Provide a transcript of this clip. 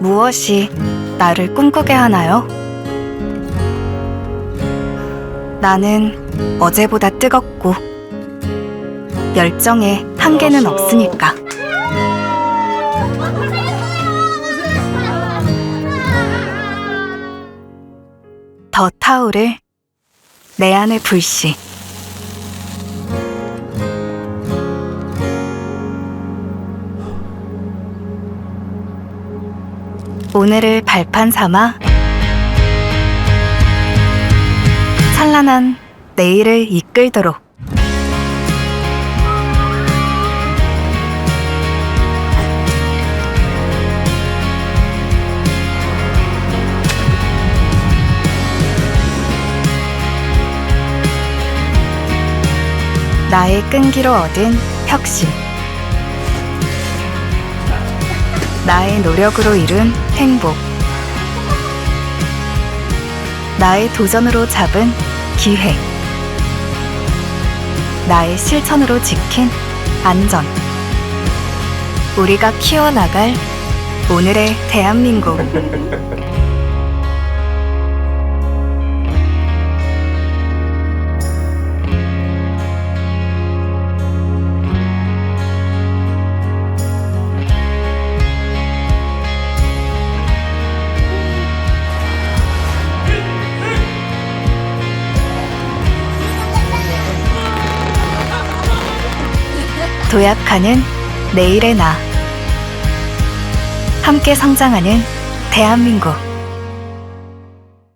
무엇이 나를 꿈꾸게 하나요? 나는 어제보다 뜨겁고 열정에 한계는 없으니까. 더 타오를 내 안의 불씨. 오늘을 발판 삼아 찬란한 내일을 이끌도록. 나의 끈기로 얻은 혁신 나의 노력으로 이룬 행복. 나의 도전으로 잡은 기회. 나의 실천으로 지킨 안전. 우리가 키워나갈 오늘의 대한민국 도약하는 내일의 나. 함께 성장하는 대한민국